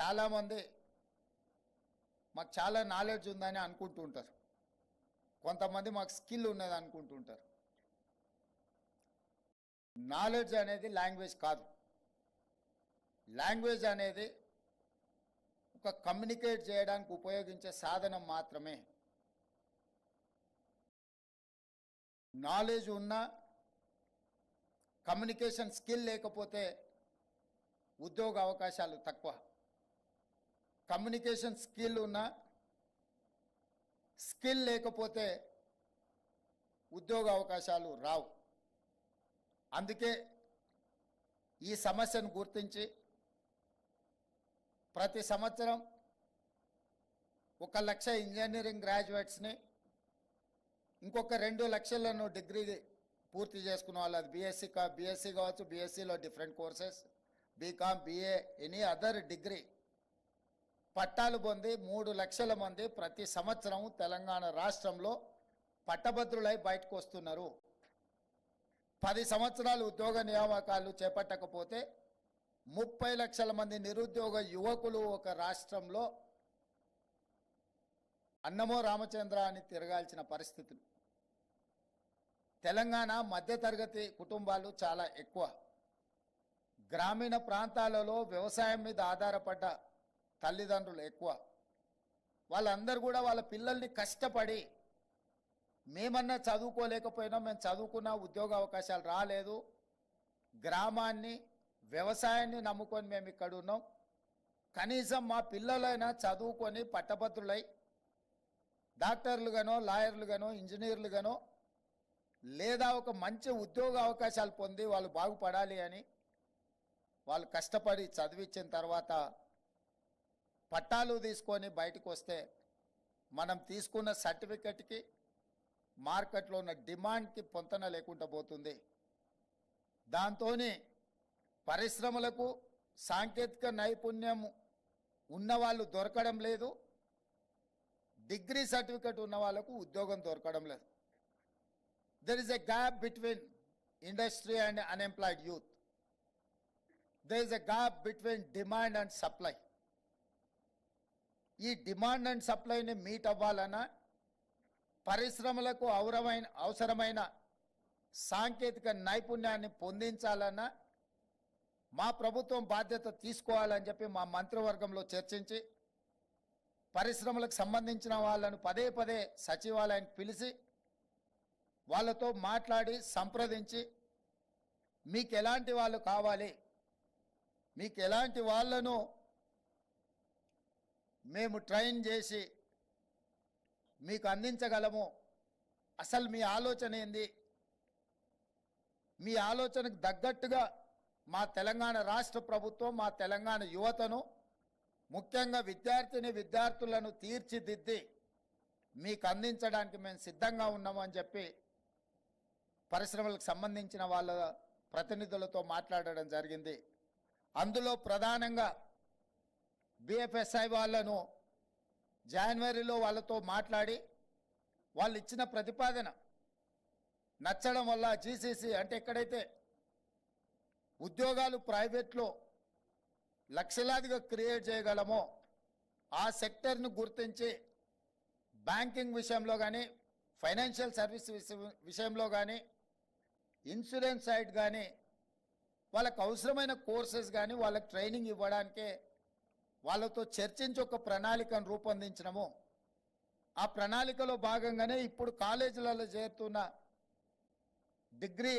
చాలామంది మాకు చాలా నాలెడ్జ్ ఉందని అనుకుంటూ ఉంటారు కొంతమంది మాకు స్కిల్ ఉన్నది అనుకుంటూ ఉంటారు నాలెడ్జ్ అనేది లాంగ్వేజ్ కాదు. లాంగ్వేజ్ అనేది ఒక కమ్యూనికేట్ చేయడానికి ఉపయోగించే సాధనం మాత్రమే. నాలెడ్జ్ ఉన్నా కమ్యూనికేషన్ స్కిల్ లేకపోతే ఉద్యోగ అవకాశాలు తక్కువ. కమ్యూనికేషన్ స్కిల్ ఉన్నా స్కిల్ లేకపోతే ఉద్యోగ అవకాశాలు రావు. అందుకే ఈ సమస్యను గుర్తించి ప్రతి సంవత్సరం ఒక లక్ష ఇంజనీరింగ్ గ్రాడ్యుయేట్స్ని ఇంకొక రెండు లక్షలను డిగ్రీ పూర్తి చేసుకున్న వాళ్ళు అది బీఎస్సీ కా బీఎస్సీ కావచ్చు బీఎస్సీలో different courses BCom BA any other degree పట్టాలు పొంది మూడు లక్షల మంది ప్రతి సంవత్సరం తెలంగాణ రాష్ట్రంలో పట్టభద్రులై బయటకు వస్తున్నారు. పది సంవత్సరాలు ఉద్యోగ నియామకాలు చేపట్టకపోతే ముప్పై లక్షల మంది నిరుద్యోగ యువకులు ఒక రాష్ట్రంలో అన్నమో రామచంద్ర అని తిరగాల్సిన పరిస్థితులు. తెలంగాణ మధ్యతరగతి కుటుంబాలు చాలా ఎక్కువ. గ్రామీణ ప్రాంతాలలో వ్యవసాయం మీద ఆధారపడ్డ తల్లిదండ్రులు ఎక్కువ. వాళ్ళందరూ కూడా వాళ్ళ పిల్లల్ని కష్టపడి మేమన్నా చదువుకోలేకపోయినా మేము చదువుకున్న ఉద్యోగ అవకాశాలు రాలేదు. గ్రామాన్ని వ్యవసాయాన్ని నమ్ముకొని మేము ఇక్కడ ఉన్నాం. కనీసం మా పిల్లలైనా చదువుకొని పట్టభద్రులై డాక్టర్లుగానో లాయర్లుగానో ఇంజనీర్లుగానో లేదా ఒక మంచి ఉద్యోగ అవకాశాలు పొంది వాళ్ళు బాగుపడాలి అని వాళ్ళు కష్టపడి చదివించిన తర్వాత పట్టాలు తీసుకొని బయటకు వస్తే మనం తీసుకున్న సర్టిఫికెట్కి మార్కెట్లో ఉన్న డిమాండ్కి పొంతన లేకుండా పోతుంది. దాంతో పరిశ్రమలకు సాంకేతిక నైపుణ్యం ఉన్నవాళ్ళు దొరకడం లేదు. డిగ్రీ సర్టిఫికెట్ ఉన్న వాళ్ళకు ఉద్యోగం దొరకడం లేదు. There is a gap between industry and unemployed youth there is a gap between demand and supply ఈ డిమాండ్ అండ్ సప్లైని మీట్ అవ్వాలన్నా పరిశ్రమలకు అవరమైన అవసరమైన సాంకేతిక నైపుణ్యాన్ని పొందించాలన్నా మా ప్రభుత్వం బాధ్యత తీసుకోవాలని చెప్పి మా మంత్రివర్గంలో చర్చించి పరిశ్రమలకు సంబంధించిన వాళ్ళను పదే పదే సచివాలయానికి పిలిచి వాళ్ళతో మాట్లాడి సంప్రదించి మీకు ఎలాంటి వాళ్ళు కావాలి మీకు ఎలాంటి వాళ్ళను మేము ట్రైన్ చేసి మీకు అందించగలము. అసలు మీ ఆలోచన ఏంది? మీ ఆలోచనకు తగ్గట్టుగా మా తెలంగాణ రాష్ట్ర ప్రభుత్వం మా తెలంగాణ యువతను ముఖ్యంగా విద్యార్థిని విద్యార్థులను తీర్చిదిద్ది మీకు అందించడానికి మేము సిద్ధంగా ఉన్నామని చెప్పి పరిశ్రమలకు సంబంధించిన వాళ్ళ ప్రతినిధులతో మాట్లాడడం జరిగింది. అందులో ప్రధానంగా బిఎఫ్ఎస్ఐ వాళ్ళను జనవరిలో వాళ్ళతో మాట్లాడి వాళ్ళు ఇచ్చిన ప్రతిపాదన నచ్చడం వల్ల జీసీసీ అంటే ఎక్కడైతే ఉద్యోగాలు ప్రైవేట్లో లక్షలాదిగా క్రియేట్ చేయగలమో ఆ సెక్టర్ను గుర్తించి బ్యాంకింగ్ విషయంలో కానీ ఫైనాన్షియల్ సర్వీస్ విష- విషయంలో కానీ ఇన్సూరెన్స్ సైడ్ కానీ వాళ్ళకు అవసరమైన కోర్సెస్ కానీ వాళ్ళకి ట్రైనింగ్ ఇవ్వడానికే వాళ్ళతో చర్చించి ఒక ప్రణాళికను రూపొందించినము. ఆ ప్రణాళికలో భాగంగానే ఇప్పుడు కాలేజీలలో చేరుతున్న డిగ్రీ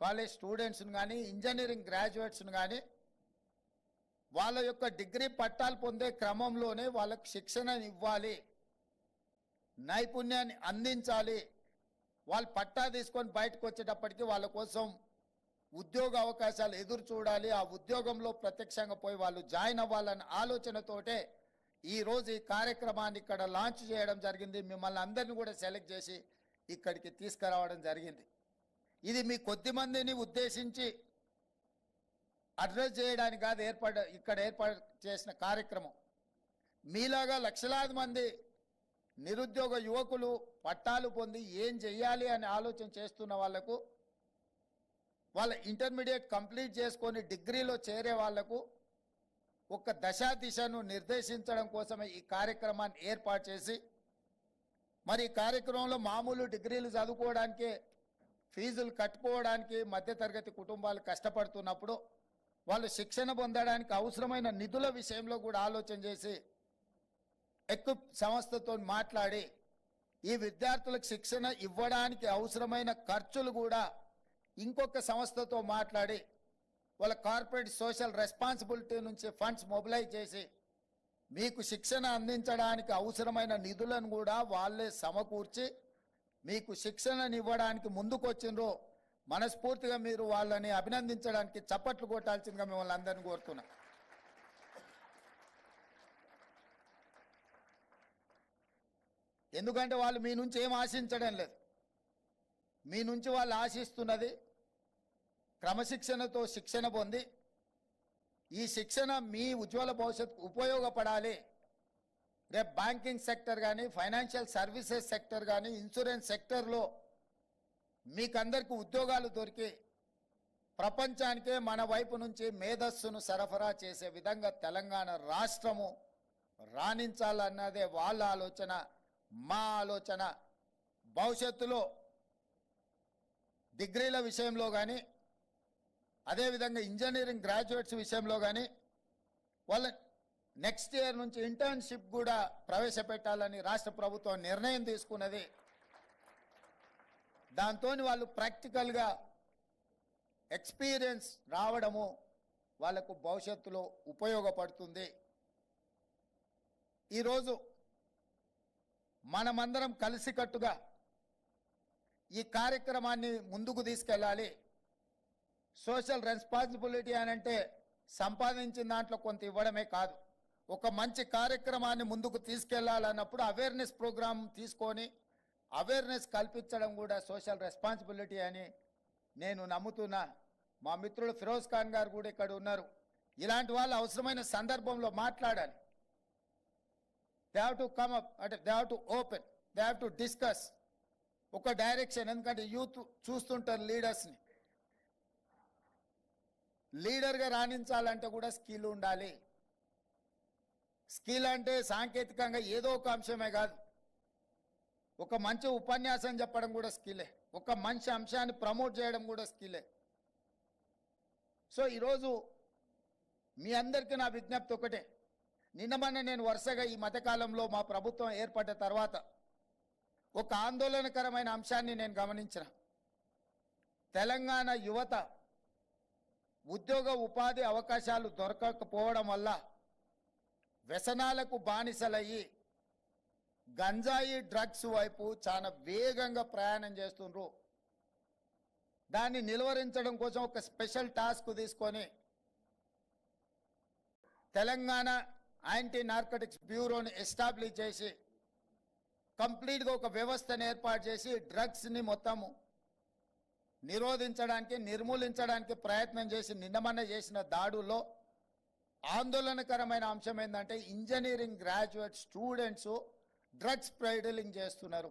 కాలేజ్ స్టూడెంట్స్ని కానీ ఇంజనీరింగ్ గ్రాడ్యుయేట్స్ని కానీ వాళ్ళ యొక్క డిగ్రీ పట్టాలు పొందే క్రమంలోనే వాళ్ళకు శిక్షణ ఇవ్వాలి. నైపుణ్యాన్ని అందించాలి. వాళ్ళు పట్టా తీసుకొని బయటకు వచ్చేటప్పటికి వాళ్ళ కోసం ఉద్యోగ అవకాశాలు ఎదురు చూడాలి. ఆ ఉద్యోగంలో ప్రత్యక్షంగా పోయి వాళ్ళు జాయిన్ అవ్వాలన్న ఆలోచనతోటే ఈరోజు ఈ కార్యక్రమాన్ని ఇక్కడ లాంచ్ చేయడం జరిగింది. మిమ్మల్ని అందరినీ కూడా సెలెక్ట్ చేసి ఇక్కడికి తీసుకురావడం జరిగింది. ఇది మీ కొద్ది మందిని ఉద్దేశించి అడ్రస్ చేయడానికి కాదు ఏర్పాటు ఇక్కడ ఏర్పాటు చేసిన కార్యక్రమం. మీలాగా లక్షలాది మంది నిరుద్యోగ యువకులు పట్టాలు పొంది ఏం చెయ్యాలి అని ఆలోచన చేస్తున్న వాళ్ళకు వాళ్ళ ఇంటర్మీడియట్ కంప్లీట్ చేసుకొని డిగ్రీలో చేరే వాళ్ళకు ఒక దశా దిశను నిర్దేశించడం కోసమే ఈ కార్యక్రమాన్ని ఏర్పాటు చేసి మరి ఈ కార్యక్రమంలో మామూలు డిగ్రీలు చదువుకోవడానికి ఫీజులు కట్టుకోవడానికి మధ్యతరగతి కుటుంబాలు కష్టపడుతున్నప్పుడు వాళ్ళు శిక్షణ పొందడానికి అవసరమైన నిధుల విషయంలో కూడా ఆలోచన చేసి ఎక్విప్ సంస్థతో మాట్లాడి ఈ విద్యార్థులకు శిక్షణ ఇవ్వడానికి అవసరమైన ఖర్చులు కూడా ఇంకొక సంస్థతో మాట్లాడి వాళ్ళ కార్పొరేట్ సోషల్ రెస్పాన్సిబిలిటీ నుంచి ఫండ్స్ మొబిలైజ్ చేసి మీకు శిక్షణ అందించడానికి అవసరమైన నిధులను కూడా వాళ్ళే సమకూర్చి మీకు శిక్షణను ఇవ్వడానికి ముందుకొచ్చిండ్రు మనస్ఫూర్తిగా మీరు వాళ్ళని అభినందించడానికి చప్పట్లు కొట్టాల్సిందిగా మిమ్మల్ని అందరినీ కోరుతున్నా. ఎందుకంటే వాళ్ళు మీ నుంచి ఏం ఆశించడం లేదు. మీ నుంచి వాళ్ళు ఆశిస్తున్నది క్రమశిక్షణతో శిక్షణ పొంది ఈ శిక్షణ మీ ఉజ్వల భవిష్యత్ ఉపయోగపడాలి. రేపు బ్యాంకింగ్ సెక్టర్ కానీ ఫైనాన్షియల్ సర్వీసెస్ సెక్టర్ కానీ ఇన్సూరెన్స్ సెక్టర్లో మీకందరికీ ఉద్యోగాలు దొరికి ప్రపంచానికే మన వైపు నుంచి మేధస్సును సరఫరా చేసే విధంగా తెలంగాణ రాష్ట్రము రాణించాలన్నదే వాళ్ళ ఆలోచన మా ఆలోచన. భవిష్యత్తులో డిగ్రీల విషయంలో కానీ అదేవిధంగా ఇంజనీరింగ్ గ్రాడ్యుయేట్స్ విషయంలో కానీ వాళ్ళ నెక్స్ట్ ఇయర్ నుంచి ఇంటర్న్షిప్ కూడా ప్రవేశపెట్టాలని రాష్ట్ర ప్రభుత్వం నిర్ణయం తీసుకున్నది. దాంతో వాళ్ళు ప్రాక్టికల్గా ఎక్స్పీరియన్స్ రావడము వాళ్ళకు భవిష్యత్తులో ఉపయోగపడుతుంది. ఈరోజు మనమందరం కలిసికట్టుగా ఈ కార్యక్రమాన్ని ముందుకు తీసుకెళ్ళాలి. సోషల్ రెస్పాన్సిబిలిటీ అని అంటే సంపాదించిన దాంట్లో కొంత ఇవ్వడమే కాదు. ఒక మంచి కార్యక్రమాన్ని ముందుకు తీసుకెళ్ళాలన్నప్పుడు అవేర్నెస్ ప్రోగ్రామ్ తీసుకొని అవేర్నెస్ కల్పించడం కూడా సోషల్ రెస్పాన్సిబిలిటీ అని నేను నమ్ముతున్నా. మా మిత్రుడు ఫిరోజ్ ఖాన్ గారు కూడా ఇక్కడ ఉన్నారు. ఇలాంటి వాళ్ళు అవసరమైన సందర్భంలో మాట్లాడాలి. They have to come up అంటే they have to open they have to discuss ఒక డైరెక్షన్ ఎందుకంటే యూత్ చూస్తుంటారు లీడర్స్ని లీడర్గా రాణించాలంటే కూడా స్కిల్ ఉండాలి. స్కిల్ అంటే సాంకేతికంగా ఏదో ఒక అంశమే కాదు. ఒక మంచి ఉపన్యాసం చెప్పడం కూడా స్కిలే ఒక మంచి అంశాన్ని ప్రమోట్ చేయడం కూడా స్కిలే సో ఈరోజు మీ అందరికీ నా విజ్ఞప్తి ఒకటే. నిన్న నేను వరుసగా ఈ మధ్యకాలంలో మా ప్రభుత్వం ఏర్పడ్డ తర్వాత ఒక ఆందోళనకరమైన అంశాన్ని నేను గమనించిన. తెలంగాణ యువత ఉద్యోగ ఉపాధి అవకాశాలు దొరకకపోవడం వల్ల వ్యసనాలకు బానిసలయ్యి గంజాయి డ్రగ్స్ వైపు చాలా వేగంగా ప్రయాణం చేస్తుండ్రు. దాన్ని నిలువరించడం కోసం ఒక స్పెషల్ టాస్క్ తీసుకొని తెలంగాణ యాంటీ నార్కటిక్స్ బ్యూరోని ఎస్టాబ్లిష్ చేసి కంప్లీట్గా ఒక వ్యవస్థను ఏర్పాటు చేసి డ్రగ్స్ని మొత్తము నిరోధించడానికి నిర్మూలించడానికి ప్రయత్నం చేసి నిన్నమన్న చేసిన దాడుల్లో ఆందోళనకరమైన అంశం ఏంటంటే engineering graduate students drugs peddling చేస్తున్నారు.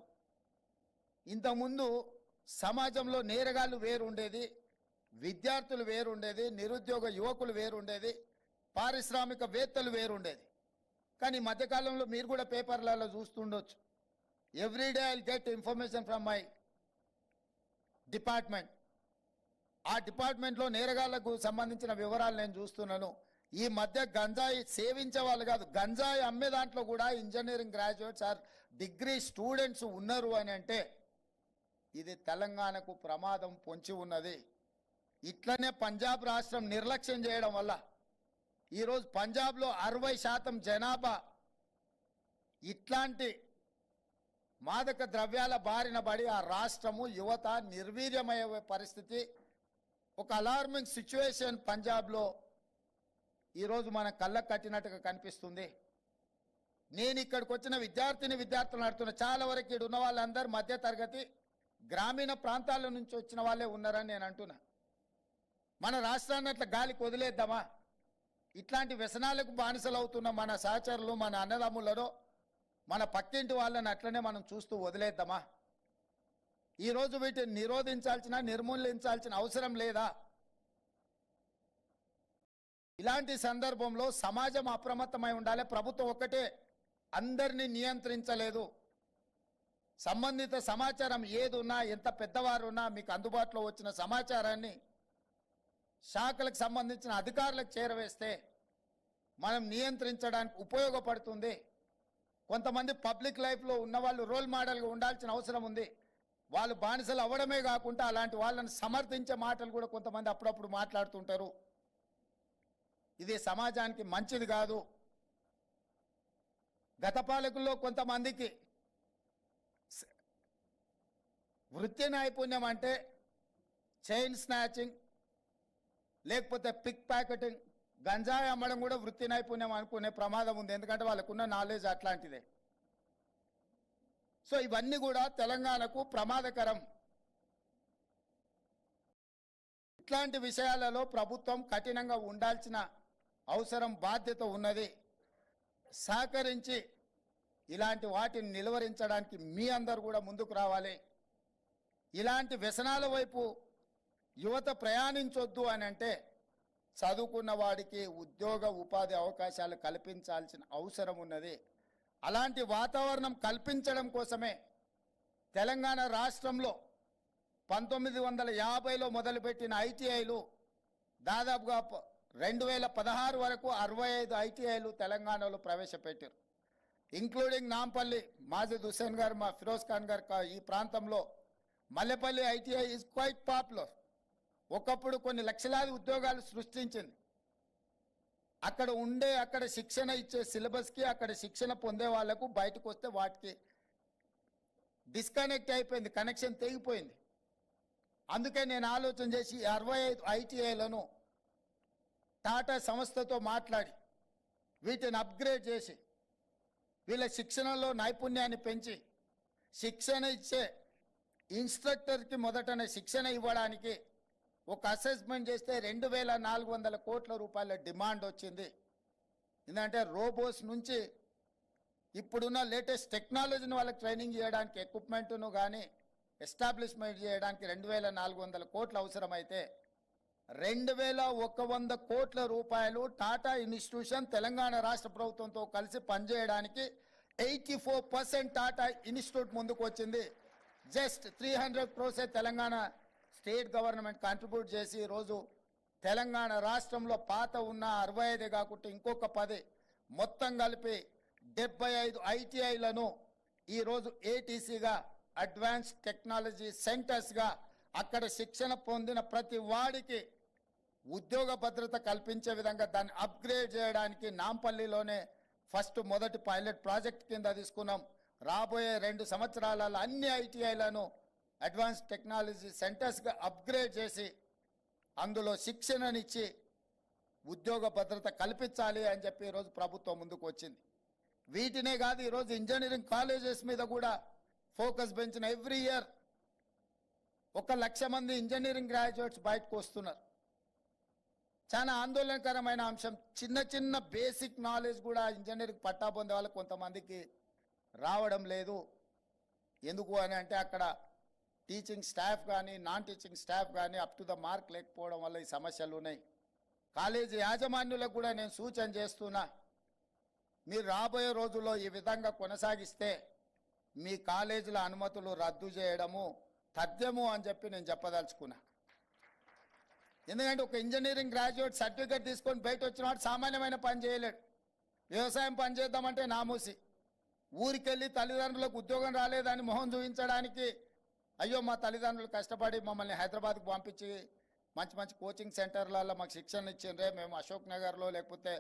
ఇంతకుముందు సమాజంలో నేరగాళ్ళు వేరుండేది విద్యార్థులు వేరుండేది నిరుద్యోగ యువకులు వేరుండేది పారిశ్రామికవేత్తలు వేరుండేది. కానీ మధ్యకాలంలో మీరు కూడా పేపర్లలో చూస్తుండొచ్చు. Everyday I get information from my department ఆ డిపార్ట్మెంట్లో నేరగాళ్ళకు సంబంధించిన వివరాలు నేను చూస్తున్నాను. ఈ మధ్య గంజాయి సేవించే వాళ్ళు కాదు గంజాయి అమ్మే దాంట్లో కూడా engineering graduates or degree students ఉన్నారు అని అంటే ఇది తెలంగాణకు ప్రమాదం పొంచి ఉన్నది. ఇట్లనే పంజాబ్ రాష్ట్రం నిర్లక్ష్యం చేయడం వల్ల ఈరోజు పంజాబ్లో అరవై శాతం జనాభా ఇట్లాంటి మాదక ద్రవ్యాల బారిన పడి ఆ రాష్ట్రము యువత నిర్వీర్యమయ్యే పరిస్థితి. ఒక అలార్మింగ్ సిచ్యువేషన్ పంజాబ్లో ఈరోజు మన కళ్ళకు కట్టినట్టుగా కనిపిస్తుంది. నేను ఇక్కడికి వచ్చిన విద్యార్థిని విద్యార్థులు నడుతున్న చాలా వరకు ఇక్కడ ఉన్న వాళ్ళందరూ మధ్య తరగతి గ్రామీణ ప్రాంతాల నుంచి వచ్చిన వాళ్ళే ఉన్నారని నేను అంటున్నా. మన రాష్ట్రాన్ని అట్లా గాలికి వదిలేద్దామా? ఇట్లాంటి వ్యసనాలకు బానిసలు అవుతున్న మన సహచరులు మన అన్నదమ్ములలో మన పక్కింటి వాళ్ళని అట్లనే మనం చూస్తూ వదిలేద్దామా? ఈరోజు వీటిని నిరోధించాల్సిన నిర్మూలించాల్సిన అవసరం లేదా? ఇలాంటి సందర్భంలో సమాజం అప్రమత్తమై ఉండాలి. ప్రభుత్వం ఒక్కటే అందరినీ నియంత్రించలేదు. సంబంధిత సమాచారం ఏదున్నా ఎంత పెద్దవారున్నా మీకు అందుబాటులో వచ్చిన సమాచారాన్ని శాఖలకు సంబంధించిన అధికారులకు చేరవేస్తే మనం నియంత్రించడానికి ఉపయోగపడుతుంది. కొంతమంది పబ్లిక్ లైఫ్లో ఉన్న వాళ్ళు రోల్ మోడల్గా ఉండాల్సిన అవసరం ఉంది. వాళ్ళు బానిసలు అవ్వడమే కాకుండా అలాంటి వాళ్ళని సమర్థించే మాటలు కూడా కొంతమంది అప్పుడప్పుడు మాట్లాడుతుంటారు. ఇది సమాజానికి మంచిది కాదు. గత పాలకుల్లో కొంతమందికి వృత్తి నైపుణ్యం అంటే చైన్ స్నాచింగ్ లేకపోతే పిక్ ప్యాకెటింగ్ గంజాయి అమ్మడం కూడా వృత్తి నైపుణ్యం అనుకునే ప్రమాదం ఉంది. ఎందుకంటే వాళ్ళకున్న నాలెడ్జ్ అట్లాంటిదే. సో ఇవన్నీ కూడా తెలంగాణకు ప్రమాదకరం. ఇట్లాంటి విషయాలలో ప్రభుత్వం కఠినంగా ఉండాల్సిన అవసరం బాధ్యత ఉన్నది. సహకరించి ఇలాంటి వాటిని నిలువరించడానికి మీ అందరు కూడా ముందుకు రావాలి. ఇలాంటి వ్యసనాల వైపు యువత ప్రయాణించొద్దు అని అంటే చదువుకున్న వాడికి ఉద్యోగ ఉపాధి అవకాశాలు కల్పించాల్సిన అవసరం ఉన్నది. అలాంటి వాతావరణం కల్పించడం కోసమే తెలంగాణ రాష్ట్రంలో పంతొమ్మిది వందల యాభైలో మొదలుపెట్టిన ఐటీఐలు దాదాపుగా రెండు వేల పదహారు వరకు అరవై ఐదు ఐటీఐలు తెలంగాణలో ప్రవేశపెట్టారు. ఇంక్లూడింగ్ నాంపల్లి మాజిద్ హుసేన్ గారు మా ఫిరోజ్ ఖాన్ గారు కా- ఈ ప్రాంతంలో Mallepally ITI is quite popular ఒకప్పుడు కొన్ని లక్షలాది ఉద్యోగాలు సృష్టించింది. అక్కడ ఉండే అక్కడ శిక్షణ ఇచ్చే సిలబస్కి అక్కడ శిక్షణ పొందే వాళ్ళకు బయటకు వస్తే వాటికి డిస్కనెక్ట్ అయిపోయింది కనెక్షన్ తెగిపోయింది. అందుకే నేను ఆలోచన చేసి అరవై ఐదు ఐటీఐలను టాటా సంస్థతో మాట్లాడి వీటిని అప్గ్రేడ్ చేసి వీళ్ళ శిక్షణలో నైపుణ్యాన్ని పెంచి శిక్షణ ఇచ్చే ఇన్స్ట్రక్టర్కి మొదటనే శిక్షణ ఇవ్వడానికి ఒక అసెస్మెంట్ చేస్తే రెండు వేల నాలుగు వందల కోట్ల రూపాయల డిమాండ్ వచ్చింది. ఎందుకంటే రోబోస్ నుంచి ఇప్పుడున్న లేటెస్ట్ టెక్నాలజీని వాళ్ళకి ట్రైనింగ్ చేయడానికి ఎక్విప్మెంట్ను కానీ ఎస్టాబ్లిష్మెంట్ చేయడానికి రెండు వేల నాలుగు వందల కోట్లు అవసరమైతే రెండు వేల ఒక వంద కోట్ల రూపాయలు టాటా ఇన్స్టిట్యూషన్ తెలంగాణ రాష్ట్ర ప్రభుత్వంతో కలిసి పనిచేయడానికి eighty four percent Tata institute ముందుకు వచ్చింది just three hundred crore Telangana state government contribute చేసి ఈరోజు తెలంగాణ రాష్ట్రంలో పాత ఉన్న అరవై ఐదే కాకుండా ఇంకొక పది మొత్తం కలిపి డెబ్బై ఐదు ఐటీఐలను ఈరోజు ఏటీసీగా అడ్వాన్స్ టెక్నాలజీ సెంటర్స్గా అక్కడ శిక్షణ పొందిన ప్రతి వాడికి ఉద్యోగ భద్రత కల్పించే విధంగా దాన్ని అప్గ్రేడ్ చేయడానికి నాంపల్లిలోనే ఫస్ట్ మొదటి పైలట్ ప్రాజెక్ట్ కింద తీసుకున్నాం. రాబోయే రెండు సంవత్సరాలలో అన్ని ఐటీఐలను అడ్వాన్స్ టెక్నాలజీ సెంటర్స్గా అప్గ్రేడ్ చేసి అందులో శిక్షణనిచ్చి ఉద్యోగ భద్రత కల్పించాలి అని చెప్పి ఈరోజు ప్రభుత్వం ముందుకు వచ్చింది. వీటినే కాదు ఈరోజు ఇంజనీరింగ్ కాలేజెస్ మీద కూడా ఫోకస్ పెంచిన ఎవ్రీ ఇయర్ ఒక లక్ష మంది ఇంజనీరింగ్ గ్రాడ్యుయేట్స్ బయటకు వస్తున్నారు. చాలా ఆందోళనకరమైన అంశం. చిన్న చిన్న బేసిక్ నాలెడ్జ్ కూడా ఇంజనీరింగ్ పట్టా పొందే వాళ్ళకి కొంతమందికి రావడం లేదు. ఎందుకు అని అంటే అక్కడ టీచింగ్ స్టాఫ్ కానీ నాన్ టీచింగ్ స్టాఫ్ కానీ అప్ టు ద మార్క్ లేకపోవడం వల్ల ఈ సమస్యలు ఉన్నాయి. కాలేజీ యాజమాన్యులకు కూడా నేను సూచన చేస్తున్నా. మీరు రాబోయే రోజుల్లో ఈ విధంగా కొనసాగిస్తే మీ కాలేజీల అనుమతులు రద్దు చేయడము తథ్యము అని చెప్పి నేను చెప్పదలుచుకున్నా. ఎందుకంటే ఒక ఇంజనీరింగ్ గ్రాడ్యుయేట్ సర్టిఫికేట్ తీసుకొని బయట వచ్చినవాడు సామాన్యమైన పని చేయలేడు. వ్యవసాయం పని చేద్దామంటే నామూసి. ఊరికెళ్ళి తల్లిదండ్రులకు ఉద్యోగం రాలేదని మొహం చూపించడానికి అయ్యో మా తల్లిదండ్రులు కష్టపడి మమ్మల్ని హైదరాబాద్కు పంపించి మంచి మంచి కోచింగ్ సెంటర్లలో మాకు శిక్షణ ఇచ్చిండ్రే. మేము అశోక్ నగర్లో లేకపోతే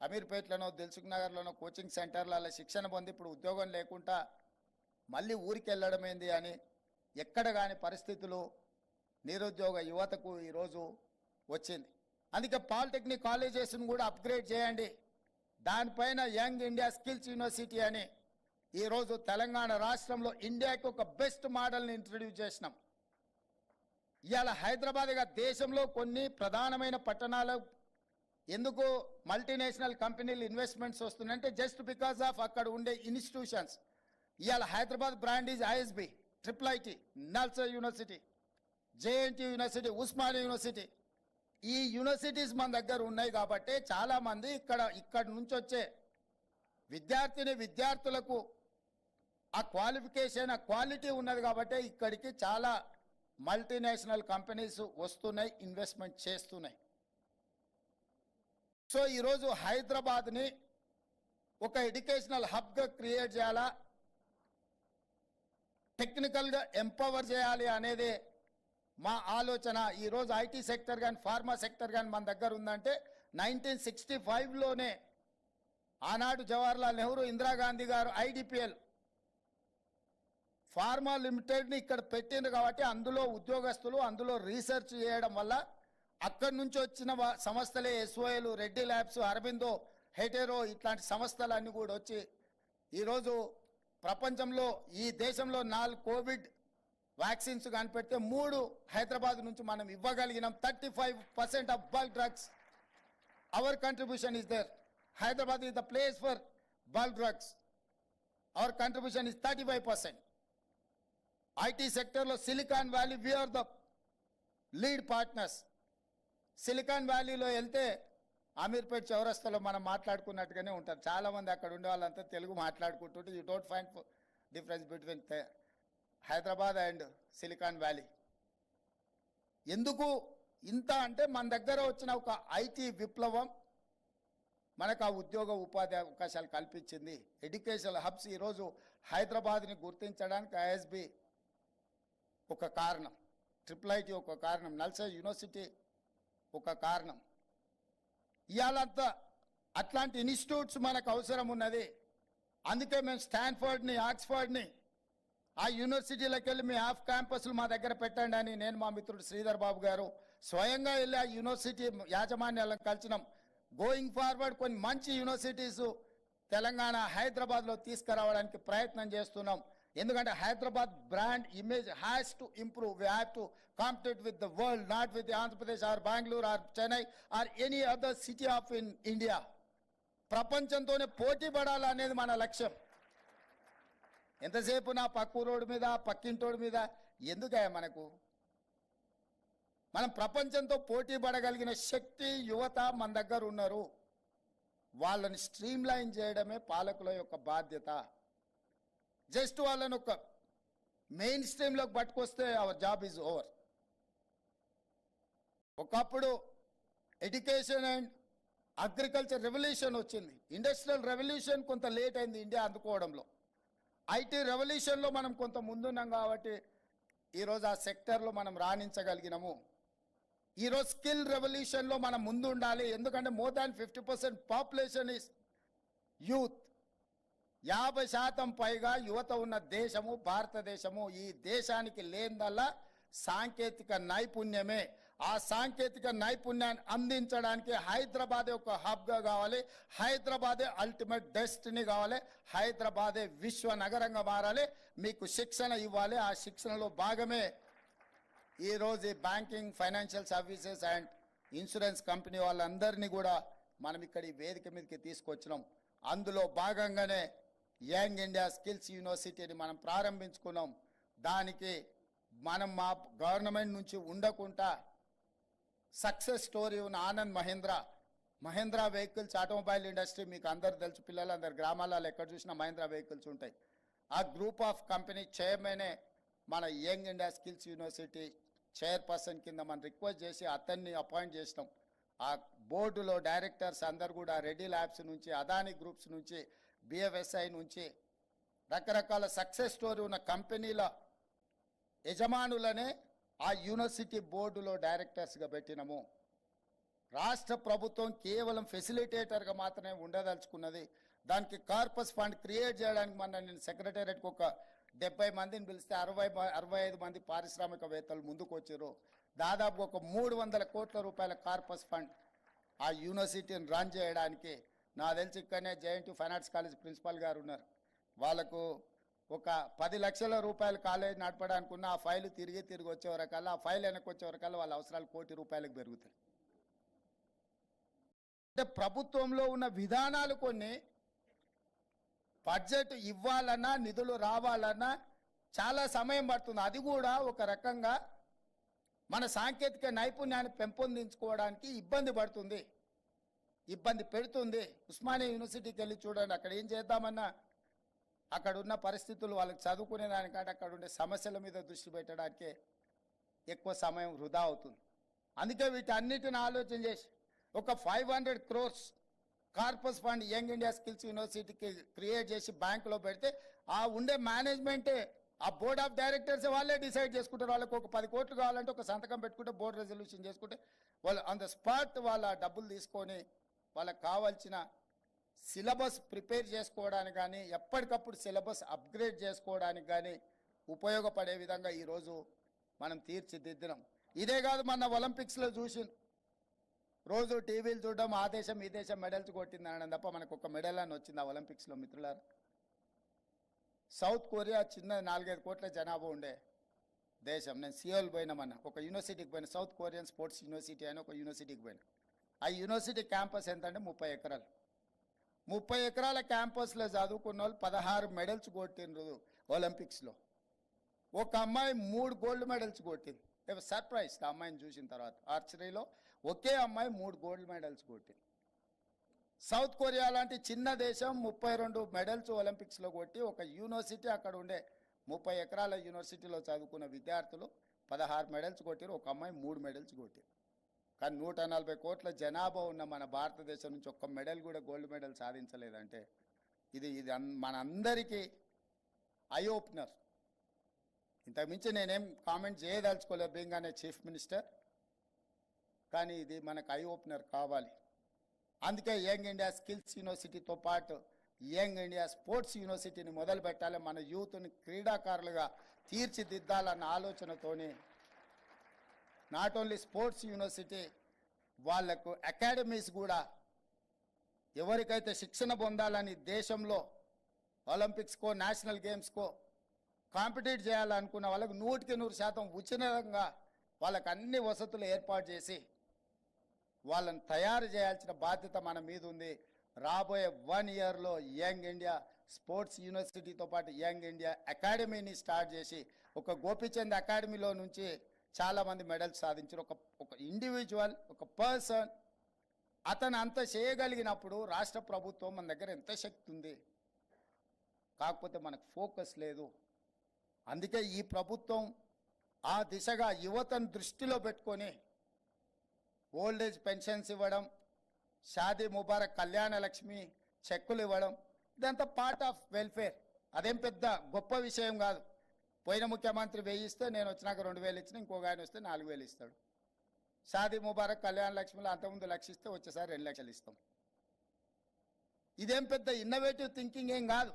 అమీర్పేట్లోనో దిల్సుఖ్ నగర్లోనో కోచింగ్ సెంటర్లలో శిక్షణ పొంది ఇప్పుడు ఉద్యోగం లేకుండా మళ్ళీ ఊరికి వెళ్ళడం ఏంది అని ఎక్కడ కాని పరిస్థితులు నిరుద్యోగ యువతకు ఈరోజు వచ్చింది. అందుకే పాలిటెక్నిక్ కాలేజెస్ను కూడా అప్గ్రేడ్ చేయండి. దానిపైన యంగ్ ఇండియా స్కిల్స్ యూనివర్సిటీ అని ఈరోజు తెలంగాణ రాష్ట్రంలో ఇండియాకి ఒక బెస్ట్ మోడల్ని ఇంట్రడ్యూస్ చేసినాం. ఇవాళ హైదరాబాద్గా దేశంలో కొన్ని ప్రధానమైన పట్టణాలు ఎందుకు మల్టీనేషనల్ కంపెనీలు ఇన్వెస్ట్మెంట్స్ వస్తున్నాయంటే జస్ట్ బికాస్ ఆఫ్ అక్కడ ఉండే ఇన్స్టిట్యూషన్స్ ఇవాళ Hyderabad brand is ISB triple IT NALSAR university JNT university Osmania university ఈ యూనివర్సిటీస్ మన దగ్గర ఉన్నాయి కాబట్టి చాలామంది ఇక్కడ ఇక్కడ నుంచి వచ్చే విద్యార్థిని విద్యార్థులకు ఆ క్వాలిఫికేషన్ ఆ క్వాలిటీ ఉన్నది కాబట్టి ఇక్కడికి చాలా మల్టీనేషనల్ కంపెనీస్ వస్తున్నాయి ఇన్వెస్ట్మెంట్ చేస్తున్నాయి. సో ఈరోజు హైదరాబాద్ని ఒక ఎడ్యుకేషనల్ హబ్గా క్రియేట్ చేయాలా? టెక్నికల్గా ఎంపవర్ చేయాలి అనేది మా ఆలోచన. ఈరోజు ఐటీ సెక్టర్ కానీ ఫార్మా సెక్టర్ కానీ మన దగ్గర ఉందంటే నైన్టీన్ సిక్స్టీ ఫైవ్లోనే ఆనాడు జవహర్లాల్ నెహ్రూ ఇందిరాగాంధీ గారు ఐడిపిఎల్ ఫార్మా లిమిటెడ్ని ఇక్కడ పెట్టిండ్రు కాబట్టి అందులో ఉద్యోగస్తులు అందులో రీసెర్చ్ చేయడం వల్ల అక్కడి నుంచి వచ్చిన సంస్థలే ఎస్ఓఏలు రెడ్డి ల్యాబ్స్ అరబిందో హెటెరో ఇట్లాంటి సంస్థలన్నీ కూడా వచ్చి ఈరోజు ప్రపంచంలో ఈ దేశంలో నాలుగు కోవిడ్ వ్యాక్సిన్స్ కనిపెడితే మూడు హైదరాబాద్ నుంచి మనం ఇవ్వగలిగినాం. Thirty five percent of bulk drugs. Our contribution is there. Hyderabad is the place for bulk drugs. Our contribution is thirty five percent. IT సెక్టర్లో silicon valley we are the lead partners silicon వ్యాలీలో వెళ్తే అమీర్పేట్ చౌరస్తాలో మనం మాట్లాడుకున్నట్టుగానే ఉంటారు. చాలామంది అక్కడ ఉండే వాళ్ళంతా తెలుగు మాట్లాడుకుంటుంటే you don't find difference between Hyderabad and silicon valley. ఎందుకు? ఇంత అంటే మన దగ్గర వచ్చిన ఒక ఐటీ విప్లవం మనకు ఆ ఉద్యోగ ఉపాధి అవకాశాలు కల్పించింది. ఎడ్యుకేషనల్ హబ్స్ ఈరోజు హైదరాబాద్ని గుర్తించడానికి ఐఎస్బి ఒక కారణం. ట్రిపుల్ ఐటీ ఒక కారణం. నల్సా యూనివర్సిటీ ఒక కారణం. ఇవాళంతా అట్లాంటి ఇన్స్టిట్యూట్స్ మనకు అవసరం ఉన్నది. అందుకే మేము స్టాన్ఫర్డ్ని ఆక్స్ఫర్డ్ని ఆ యూనివర్సిటీలకు వెళ్ళి మీ హాఫ్ క్యాంపస్లు మా దగ్గర పెట్టండి అని నేను మా మిత్రుడు శ్రీధర్ బాబు గారు స్వయంగా వెళ్ళి ఆ యూనివర్సిటీ యాజమాన్యాలను కలిసినాం. గోయింగ్ ఫార్వర్డ్ కొన్ని మంచి యూనివర్సిటీస్ తెలంగాణ హైదరాబాద్లో తీసుకురావడానికి ప్రయత్నం చేస్తున్నాం. ఎందుకంటే Hyderabad brand image has to improve. We have to compete with the world not with Andhra Pradesh or Bengaluru or Chennai or any other city of in India ప్రపంచంతోనే పోటీ పడాలనేది మన లక్ష్యం. ఎంతసేపు నా పక్క రోడ్డు మీద పక్కింటోడి మీద? ఎందుకయ్యా మనకు? మనం ప్రపంచంతో పోటీ పడగలిగిన శక్తి యువత మన దగ్గర ఉన్నారు. వాళ్ళని స్ట్రీమ్ లైన్ చేయడమే పాలకుల యొక్క బాధ్యత. జస్ట్ వాళ్ళని ఒక మెయిన్ స్ట్రీమ్లోకి పట్టుకొస్తే అవర్ జాబ్ ఈజ్ ఓవర్ ఒకప్పుడు ఎడ్యుకేషన్ అండ్ అగ్రికల్చర్ రెవల్యూషన్ వచ్చింది. ఇండస్ట్రియల్ రెవల్యూషన్ కొంత లేట్ అయింది ఇండియా అందుకోవడంలో. ఐటీ రెవల్యూషన్లో మనం కొంత ముందున్నాం కాబట్టి ఈరోజు ఆ సెక్టర్లో మనం రాణించగలిగినాము. ఈరోజు స్కిల్ రెవల్యూషన్లో మనం ముందు ఉండాలి ఎందుకంటే more than fifty percent population is youth. యాభై శాతం పైగా యువత ఉన్న దేశము భారతదేశము ఈ దేశానికి లేనిదల్లా సాంకేతిక నైపుణ్యమే. ఆ సాంకేతిక నైపుణ్యాన్ని అందించడానికి హైదరాబాదే ఒక హబ్గా కావాలి. హైదరాబాదే అల్టిమేట్ డెస్టినీ కావాలి. హైదరాబాదే విశ్వ నగరంగా మారాలి. మీకు శిక్షణ ఇవ్వాలి. ఆ శిక్షణలో భాగమే ఈరోజు ఈ banking financial services and insurance company వాళ్ళందరినీ కూడా మనం ఇక్కడ ఈ వేదిక మీదకి తీసుకొచ్చినాం. అందులో భాగంగానే యంగ్ ఇండియా స్కిల్స్ యూనివర్సిటీని మనం ప్రారంభించుకున్నాం. దానికి మనం మా గవర్నమెంట్ నుంచి ఉండకుండా సక్సెస్ స్టోరీ ఉన్న Anand Mahindra. Mahindra vehicles automobile industry మీకు అందరు తెలుసు పిల్లలు అందరు గ్రామాలలో ఎక్కడ చూసినా మహేంద్ర వెహికల్స్ ఉంటాయి. ఆ గ్రూప్ ఆఫ్ కంపెనీ చైర్మనే మన young India skills university chairperson కింద మనం రిక్వెస్ట్ చేసి అతన్ని అపాయింట్ చేసినాం. ఆ బోర్డులో డైరెక్టర్స్ అందరు కూడా రెడ్డి ల్యాబ్స్ నుంచి అదాని గ్రూప్స్ నుంచి బిఎఫ్ఎస్ఐ నుంచి రకరకాల సక్సెస్ స్టోరీ ఉన్న కంపెనీల యజమానులనే ఆ యూనివర్సిటీ బోర్డులో డైరెక్టర్స్గా పెట్టినము. రాష్ట్ర ప్రభుత్వం కేవలం ఫెసిలిటేటర్గా మాత్రమే ఉండదలుచుకున్నది. దానికి కార్పస్ ఫండ్ క్రియేట్ చేయడానికి మన నేను సెక్రటేరియట్కి ఒక డెబ్బై మందిని పిలిస్తే అరవై మ- అరవై ఐదు మంది పారిశ్రామికవేత్తలు ముందుకు వచ్చారు. దాదాపు ఒక మూడు వందల కోట్ల రూపాయల కార్పస్ ఫండ్ ఆ యూనివర్సిటీని రన్ చేయడానికి నా తెలిసి ఇక్కడనే జేఎన్టీ ఫైనాన్స్ కాలేజ్ ప్రిన్సిపాల్ గారు ఉన్నారు. వాళ్ళకు ఒక పది లక్షల రూపాయలు కాలేజ్ నడపడానికి ఉన్న ఆ ఫైల్ తిరిగి తిరిగి వచ్చే వరకల్లా ఆ ఫైల్ వెనక్కి వచ్చే వరకల్లా వాళ్ళ అవసరాలు కోటి రూపాయలకు పెరుగుతాయి. అంటే ప్రభుత్వంలో ఉన్న విధానాలు కొన్ని బడ్జెట్ ఇవ్వాలన్నా నిధులు రావాలన్నా చాలా సమయం పడుతుంది. అది కూడా ఒక రకంగా మన సాంకేతిక నైపుణ్యాన్ని పెంపొందించుకోవడానికి ఇబ్బంది పడుతుంది. ఇబ్బంది పెడుతుంది. ఉస్మానియా యూనివర్సిటీకి వెళ్ళి చూడండి అక్కడ ఏం చేద్దామన్నా? అక్కడ ఉన్న పరిస్థితులు వాళ్ళకి చదువుకునే దానికంటే అక్కడ ఉండే సమస్యల మీద దృష్టి పెట్టడానికే ఎక్కువ సమయం వృధా అవుతుంది. అందుకే వీటన్నిటిని ఆలోచన చేసి ఒక five hundred crores corpus fund young India skills యూనివర్సిటీకి క్రియేట్ చేసి బ్యాంకులో పెడితే ఆ ఉండే మేనేజ్మెంటే ఆ బోర్డ్ ఆఫ్ డైరెక్టర్స్ వాళ్ళే డిసైడ్ చేసుకుంటారు. వాళ్ళకి ఒక పది కోట్లు కావాలంటే ఒక సంతకం పెట్టుకుంటే బోర్డు రెజల్యూషన్ చేసుకుంటే వాళ్ళు ఆన్ ద స్పాట్ వాళ్ళ డబ్బులు తీసుకొని వాళ్ళకి కావాల్సిన సిలబస్ ప్రిపేర్ చేసుకోవడానికి కానీ ఎప్పటికప్పుడు సిలబస్ అప్గ్రేడ్ చేసుకోవడానికి కానీ ఉపయోగపడే విధంగా ఈరోజు మనం తీర్చిదిద్దినాం. ఇదే కాదు మన ఒలింపిక్స్లో చూసి రోజు టీవీలు చూడడం ఆ దేశం ఈ దేశం మెడల్స్ కొట్టింది అనడం తప్ప మనకు ఒక మెడల్ అని వచ్చింది ఆ ఒలింపిక్స్లో మిత్రులారా. సౌత్ కొరియా చిన్న నాలుగైదు కోట్ల జనాభా ఉండే దేశం. నేను సియోల్ పోయినామన్న ఒక యూనివర్సిటీకి పోయిన సౌత్ కొరియన్ స్పోర్ట్స్ యూనివర్సిటీ అని ఒక యూనివర్సిటీకి పోయినా. ఆ యూనివర్సిటీ క్యాంపస్ ఎంత అంటే ముప్పై ఎకరాలు. ముప్పై ఎకరాల క్యాంపస్లో చదువుకున్న వాళ్ళు పదహారు మెడల్స్ కొట్టిండ్రు ఒలింపిక్స్లో. ఒక అమ్మాయి మూడు గోల్డ్ మెడల్స్ కొట్టింది. సర్ప్రైజ్ ఆ అమ్మాయిని చూసిన తర్వాత. ఆర్చరీలో ఒకే అమ్మాయి మూడు గోల్డ్ మెడల్స్ కొట్టింది. సౌత్ కొరియా లాంటి చిన్న దేశం ముప్పై రెండు మెడల్స్ ఒలింపిక్స్లో కొట్టి ఒక యూనివర్సిటీ అక్కడ ఉండే ముప్పై ఎకరాల యూనివర్సిటీలో చదువుకున్న విద్యార్థులు పదహారు మెడల్స్ కొట్టారు. ఒక అమ్మాయి మూడు మెడల్స్ కొట్టారు కానీ నూట నలభై కోట్ల జనాభా ఉన్న మన భారతదేశం నుంచి ఒక్క మెడల్ కూడా గోల్డ్ మెడల్ సాధించలేదంటే ఇది ఇది మనందరికీ మన అందరికీ ఐ ఓపెనర్ ఇంతకుమించి నేనేం కామెంట్ చేయదలుచుకోలేదు బీయింగ్ అనే చీఫ్ మినిస్టర్ కానీ ఇది మనకు ఐ ఓపెనర్ కావాలి. అందుకే యంగ్ ఇండియా స్కిల్స్ యూనివర్సిటీతో పాటు యంగ్ ఇండియా స్పోర్ట్స్ యూనివర్సిటీని మొదలు పెట్టాలి మన యూత్ని క్రీడాకారులుగా తీర్చిదిద్దాలన్న ఆలోచనతోనే నాట్ ఓన్లీ స్పోర్ట్స్ యూనివర్సిటీ వాళ్ళకు అకాడమీస్ కూడా ఎవరికైతే శిక్షణ పొందాలని దేశంలో ఒలింపిక్స్కో నేషనల్ గేమ్స్కో కాంపిటీట్ చేయాలనుకున్న వాళ్ళకు నూటికి నూరు శాతం ఉచితంగా వాళ్ళకు అన్ని వసతులు ఏర్పాటు చేసి వాళ్ళని తయారు చేయాల్సిన బాధ్యత మన మీద ఉంది. రాబోయే వన్ ఇయర్లో యంగ్ ఇండియా స్పోర్ట్స్ యూనివర్సిటీతో పాటు యంగ్ ఇండియా అకాడమీని స్టార్ట్ చేసి ఒక గోపిచంద్ అకాడమీలో నుంచి చాలామంది మెడల్స్ సాధించారు. ఒక ఒక ఇండివిజువల్ ఒక పర్సన్ అతను అంత చేయగలిగినప్పుడు రాష్ట్ర ప్రభుత్వం మన దగ్గర ఎంత శక్తి ఉంది? కాకపోతే మనకు ఫోకస్ లేదు. అందుకే ఈ ప్రభుత్వం ఆ దిశగా యువతను దృష్టిలో పెట్టుకొని ఓల్డ్ ఏజ్ పెన్షన్స్ ఇవ్వడం షాదీ ముబారక్ కళ్యాణ లక్ష్మి చెక్కులు ఇవ్వడం ఇదంతా పార్ట్ ఆఫ్ వెల్ఫేర్ అదేం పెద్ద గొప్ప విషయం కాదు. పోయిన ముఖ్యమంత్రి వెయ్యి ఇస్తే నేను వచ్చినాక రెండు వేలు ఇచ్చిన ఇంకొక ఆయన వస్తే నాలుగు వేలు ఇస్తాడు. షాదీ ముబారక్ కళ్యాణ లక్ష్మిలో అంతకుముందు లక్ష ఇస్తే వచ్చేసారి రెండు లక్షలు ఇస్తాం. ఇదేం పెద్ద ఇన్నోవేటివ్ థింకింగ్ ఏం కాదు.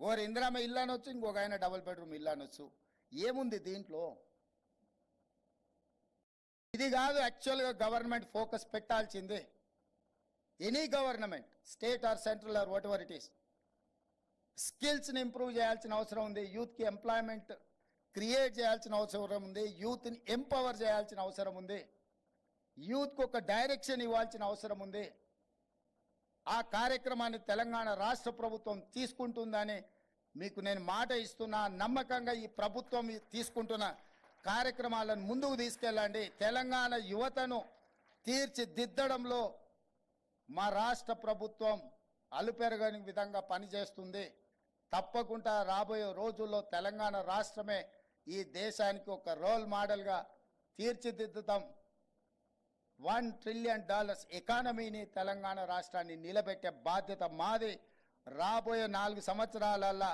ఓరు ఇందిరామ ఇల్లు అనొచ్చు ఇంకొక ఆయన డబుల్ బెడ్రూమ్ ఇల్లు అనొచ్చు. ఏముంది దీంట్లో? ఇది కాదు యాక్చువల్గా గవర్నమెంట్ ఫోకస్ పెట్టాల్సిందే. Any government state or central or whatever it is స్కిల్స్ని ఇంప్రూవ్ చేయాల్సిన అవసరం ఉంది. యూత్కి ఎంప్లాయ్మెంట్ క్రియేట్ చేయాల్సిన అవసరం ఉంది. యూత్ని ఎంపవర్ చేయాల్సిన అవసరం ఉంది. యూత్కి ఒక డైరెక్షన్ ఇవ్వాల్సిన అవసరం ఉంది. ఆ కార్యక్రమాన్ని తెలంగాణ రాష్ట్ర ప్రభుత్వం తీసుకుంటుందని మీకు నేను మాట ఇస్తున్నా. నమ్మకంగా ఈ ప్రభుత్వం తీసుకుంటున్న కార్యక్రమాలను ముందుకు తీసుకెళ్ళండి. తెలంగాణ యువతను తీర్చిదిద్దడంలో మా రాష్ట్ర ప్రభుత్వం అలుపెరగని విధంగా పనిచేస్తుంది. తప్పకుండా రాబోయే రోజుల్లో తెలంగాణ రాష్ట్రమే ఈ దేశానికి ఒక రోల్ మోడల్గా తీర్చిదిద్దుతాం. వన్ ట్రిలియన్ డాలర్స్ ఎకానమీని తెలంగాణ రాష్ట్రాన్ని నిలబెట్టే బాధ్యత మాది. రాబోయే నాలుగు సంవత్సరాలల్లా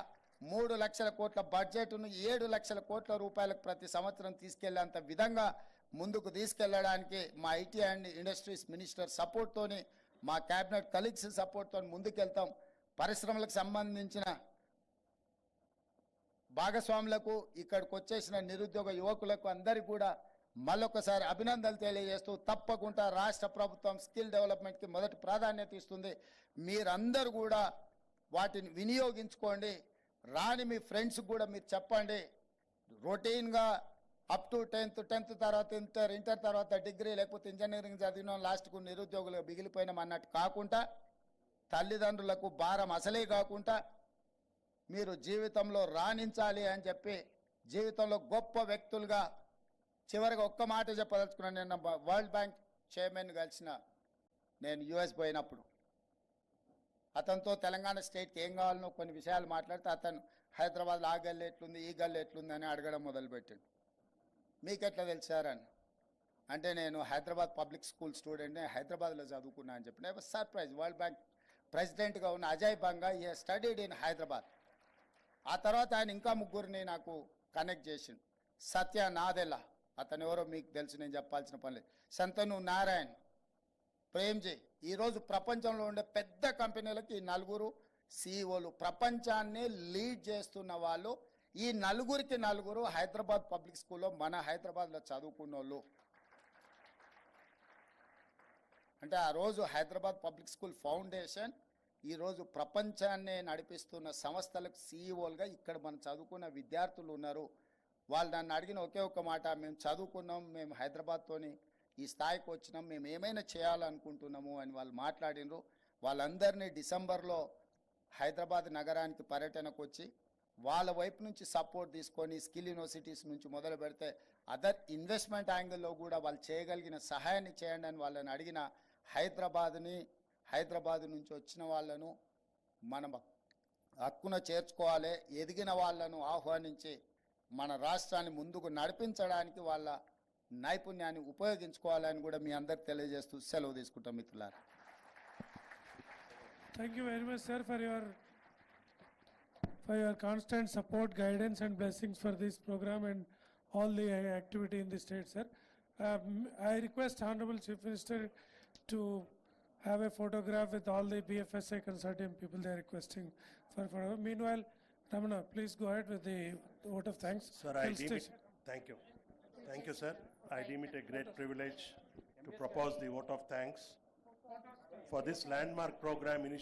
మూడు లక్షల కోట్ల బడ్జెట్ను ఏడు లక్షల కోట్ల రూపాయలకు ప్రతి సంవత్సరం తీసుకెళ్ళేంత విధంగా ముందుకు తీసుకెళ్ళడానికి మా ఐటీ అండ్ ఇండస్ట్రీస్ మినిస్టర్ సపోర్ట్తోని మా క్యాబినెట్ కలీగ్స్ సపోర్ట్తో ముందుకెళ్తాం. పరిశ్రమలకు సంబంధించిన భాగస్వాములకు ఇక్కడికి వచ్చేసిన నిరుద్యోగ యువకులకు అందరికీ కూడా మళ్ళొకసారి అభినందనలు తెలియజేస్తూ తప్పకుండా రాష్ట్ర ప్రభుత్వం స్కిల్ డెవలప్మెంట్కి మొదటి ప్రాధాన్యత ఇస్తుంది. మీరందరూ కూడా వాటిని వినియోగించుకోండి. రాని మీ ఫ్రెండ్స్ కూడా మీరు చెప్పండి. రొటీన్గా అప్ టు టెన్త్ టెన్త్ తర్వాత ఇంటర్ ఇంటర్ తర్వాత డిగ్రీ లేకపోతే ఇంజనీరింగ్ చదివిన లాస్ట్కు నిరుద్యోగులు మిగిలిపోయినాం అన్నట్టు కాకుండా తల్లిదండ్రులకు భారం అసలే కాకుండా మీరు జీవితంలో రాణించాలి అని చెప్పి జీవితంలో గొప్ప వ్యక్తులుగా చివరిగా ఒక్క మాట చెప్పదలుచుకున్నాను నిన్న వరల్డ్ బ్యాంక్ చైర్మన్ కలిసిన నేను యుఎస్ పోయినప్పుడు. అతనితో తెలంగాణ స్టేట్కి ఏం కావాలనో కొన్ని విషయాలు మాట్లాడితే అతను హైదరాబాద్లో ఆ గల్లె ఎట్లుంది ఈ గల్లె ఎట్లుంది అని అడగడం మొదలుపెట్టాడు. మీకు ఎట్లా తెలిసారని అంటే నేను హైదరాబాద్ పబ్లిక్ స్కూల్ స్టూడెంట్ని హైదరాబాద్లో చదువుకున్నా అని చెప్పిన సర్ప్రైజ్ వరల్డ్ బ్యాంక్ ప్రెసిడెంట్గా ఉన్న అజయ్ బంగా ఈ స్టడీడ్ ఇన్ హైదరాబాద్. ఆ తర్వాత ఆయన ఇంకా ముగ్గురిని నాకు కనెక్ట్ చేసిండు. సత్య నాదెల అతను ఎవరో మీకు తెలుసు నేను చెప్పాల్సిన పని లేదు. సంతను నారాయణ్ ప్రేమ్జీ ఈరోజు ప్రపంచంలో ఉండే పెద్ద కంపెనీలకి ఈ నలుగురు సీఈఓలు ప్రపంచాన్ని లీడ్ చేస్తున్న వాళ్ళు ఈ నలుగురికి నలుగురు హైదరాబాద్ పబ్లిక్ స్కూల్లో మన హైదరాబాద్లో చదువుకున్న వాళ్ళు అంటే ఆ రోజు హైదరాబాద్ పబ్లిక్ స్కూల్ ఫౌండేషన్ ఈరోజు ప్రపంచాన్ని నడిపిస్తున్న సంస్థలకు సీఈఓలుగా ఇక్కడ మనం చదువుకున్న విద్యార్థులు ఉన్నారు. వాళ్ళు నన్ను అడిగిన ఒకే ఒక మాట మేము చదువుకున్నాం మేము హైదరాబాద్తోని ఈ స్థాయికి వచ్చినాం మేము ఏమైనా చేయాలనుకుంటున్నాము అని వాళ్ళు మాట్లాడినరు. వాళ్ళందరినీ డిసెంబర్లో హైదరాబాద్ నగరానికి పర్యటనకు వచ్చి వాళ్ళ వైపు నుంచి సపోర్ట్ తీసుకొని స్కిల్ యూనివర్సిటీస్ నుంచి మొదలు పెడితే అదర్ ఇన్వెస్ట్మెంట్ యాంగిల్లో కూడా వాళ్ళు చేయగలిగిన సహాయాన్ని చేయండి అని వాళ్ళని అడిగిన హైదరాబాద్ని హైదరాబాద్ నుంచి వచ్చిన వాళ్ళను మనం హక్కున చేర్చుకోవాలి ఎదిగిన వాళ్ళను ఆహ్వానించి మన రాష్ట్రాన్ని ముందుకు నడిపించడానికి వాళ్ళ నైపుణ్యాన్ని ఉపయోగించుకోవాలని కూడా మీ అందరికి తెలియజేస్తూ సెలవు తీసుకుంటాం మిత్రుల thank you very much sir for your for your constant support guidance and blessings for this programme and all the activity in the state sir I request honourable chief minister to have a photograph with all the BFSA consortium people they are requesting for, for, meanwhile, Ramana, please go ahead with the vote of thanks. Sir, I deem it, thank you. Thank you, sir. I deem it a great privilege to propose the vote of thanks for this landmark program initiated